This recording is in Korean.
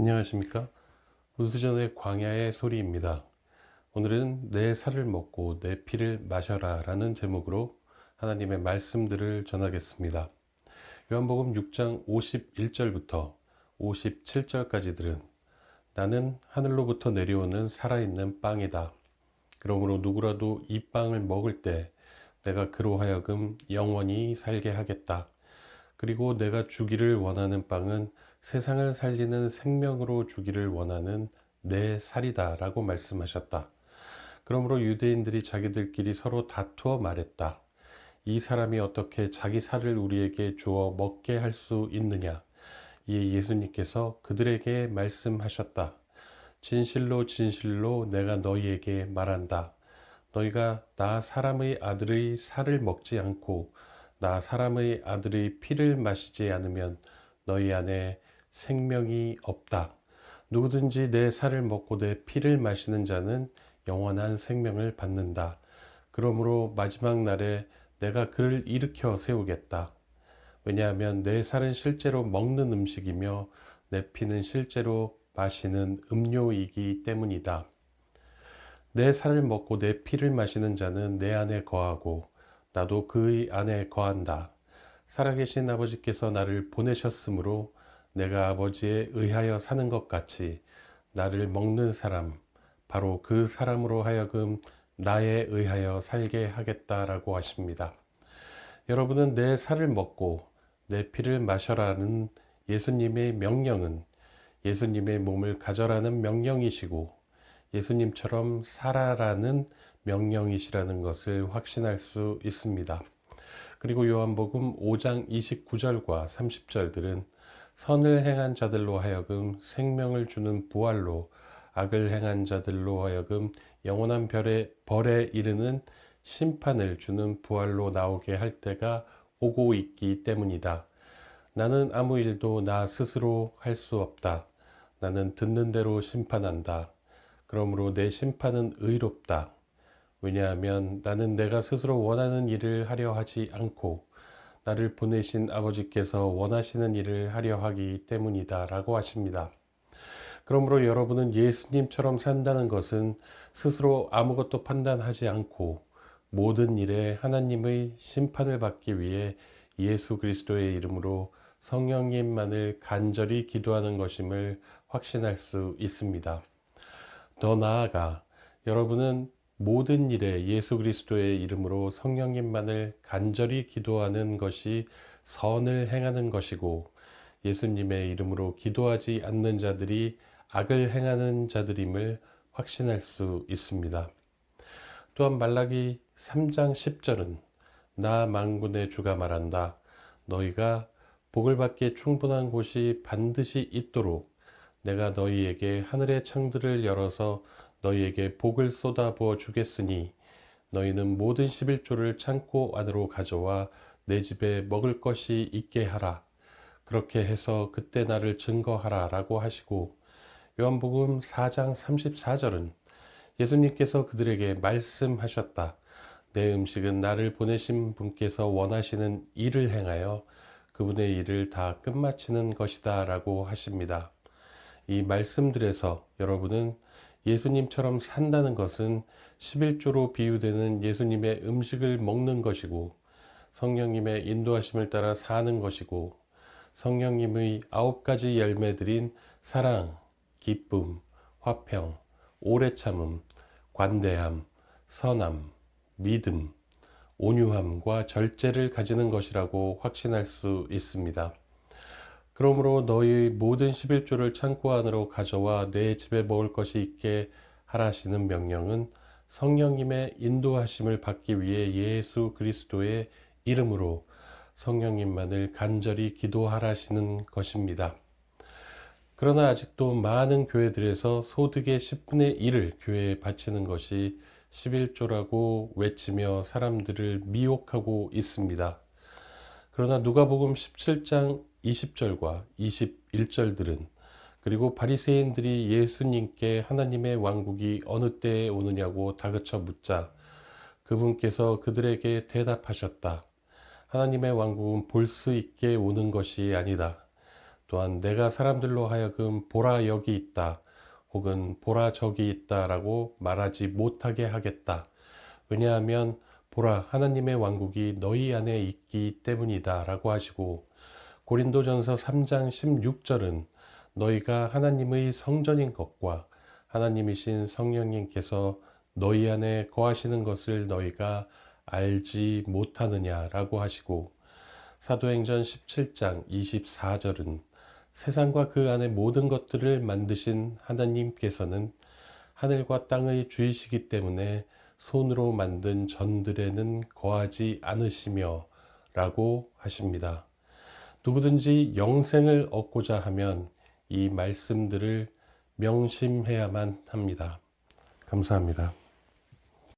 안녕하십니까? 우수전의 광야의 소리입니다. 오늘은 내 살을 먹고 내 피를 마셔라 라는 제목으로 하나님의 말씀들을 전하겠습니다. 요한복음 6장 51절부터 57절까지 들은 나는 하늘로부터 내려오는 살아있는 빵이다. 그러므로 누구라도 이 빵을 먹을 때 내가 그로 하여금 영원히 살게 하겠다. 그리고 내가 주기를 원하는 빵은 세상을 살리는 생명으로 주기를 원하는 내 살이다 라고 말씀하셨다. 그러므로 유대인들이 자기들끼리 서로 다투어 말했다. 이 사람이 어떻게 자기 살을 우리에게 주어 먹게 할 수 있느냐? 이에 예수님께서 그들에게 말씀하셨다. 진실로 진실로 내가 너희에게 말한다. 너희가 나 사람의 아들의 살을 먹지 않고 나 사람의 아들의 피를 마시지 않으면 너희 안에 생명이 없다. 누구든지 내 살을 먹고 내 피를 마시는 자는 영원한 생명을 받는다. 그러므로 마지막 날에 내가 그를 일으켜 세우겠다. 왜냐하면 내 살은 실제로 먹는 음식이며 내 피는 실제로 마시는 음료이기 때문이다. 내 살을 먹고 내 피를 마시는 자는 내 안에 거하고 나도 그의 안에 거한다. 살아계신 아버지께서 나를 보내셨으므로 내가 아버지에 의하여 사는 것 같이 나를 먹는 사람, 바로 그 사람으로 하여금 나에 의하여 살게 하겠다라고 하십니다. 여러분은 내 살을 먹고 내 피를 마셔라는 예수님의 명령은 예수님의 몸을 가져라는 명령이시고 예수님처럼 살아라는 명령이시라는 것을 확신할 수 있습니다. 그리고 요한복음 5장 29절과 30절들은 선을 행한 자들로 하여금 생명을 주는 부활로 악을 행한 자들로 하여금 영원한 별의 벌에 이르는 심판을 주는 부활로 나오게 할 때가 오고 있기 때문이다. 나는 아무 일도 나 스스로 할 수 없다. 나는 듣는 대로 심판한다. 그러므로 내 심판은 의롭다. 왜냐하면 나는 내가 스스로 원하는 일을 하려 하지 않고 나를 보내신 아버지께서 원하시는 일을 하려 하기 때문이다. 라고 하십니다. 그러므로 여러분은 예수님처럼 산다는 것은 스스로 아무것도 판단하지 않고 모든 일에 하나님의 심판을 받기 위해 예수 그리스도의 이름으로 성령님만을 간절히 기도하는 것임을 확신할 수 있습니다. 더 나아가 여러분은 모든 일에 예수 그리스도의 이름으로 성령님만을 간절히 기도하는 것이 선을 행하는 것이고 예수님의 이름으로 기도하지 않는 자들이 악을 행하는 자들임을 확신할 수 있습니다. 또한 말라기 3장 10절은 나 만군의 주가 말한다. 너희가 복을 받기에 충분한 곳이 반드시 있도록 내가 너희에게 하늘의 창들을 열어서 너희에게 복을 쏟아부어 주겠으니 너희는 모든 11조를 창고 안으로 가져와 내 집에 먹을 것이 있게 하라. 그렇게 해서 그때 나를 증거하라 라고 하시고 요한복음 4장 34절은 예수님께서 그들에게 말씀하셨다. 내 음식은 나를 보내신 분께서 원하시는 일을 행하여 그분의 일을 다 끝마치는 것이다 라고 하십니다. 이 말씀들에서 여러분은 예수님처럼 산다는 것은 11조로 비유되는 예수님의 음식을 먹는 것이고 성령님의 인도하심을 따라 사는 것이고 성령님의 아홉 가지 열매들인 사랑, 기쁨, 화평, 오래 참음, 관대함, 선함, 믿음, 온유함과 절제를 가지는 것이라고 확신할 수 있습니다. 그러므로 너희 모든 11조를 창고 안으로 가져와 내 집에 먹을 것이 있게 하라시는 명령은 성령님의 인도하심을 받기 위해 예수 그리스도의 이름으로 성령님만을 간절히 기도하라시는 것입니다. 그러나 아직도 많은 교회들에서 소득의 10분의 1을 교회에 바치는 것이 11조라고 외치며 사람들을 미혹하고 있습니다. 그러나 누가복음 17장 20절과 21절들은 그리고 바리새인들이 예수님께 하나님의 왕국이 어느 때에 오느냐고 다그쳐 묻자 그분께서 그들에게 대답하셨다. 하나님의 왕국은 볼 수 있게 오는 것이 아니다. 또한 내가 사람들로 하여금 보라 여기 있다 혹은 보라 저기 있다라고 말하지 못하게 하겠다. 왜냐하면 보라 하나님의 왕국이 너희 안에 있기 때문이다라고 하시고 고린도전서 3장 16절은 너희가 하나님의 성전인 것과 하나님이신 성령님께서 너희 안에 거하시는 것을 너희가 알지 못하느냐라고 하시고 사도행전 17장 24절은 세상과 그 안의 모든 것들을 만드신 하나님께서는 하늘과 땅의 주이시기 때문에 손으로 만든 전들에는 거하지 않으시며 라고 하십니다. 누구든지 영생을 얻고자 하면 이 말씀들을 명심해야만 합니다. 감사합니다.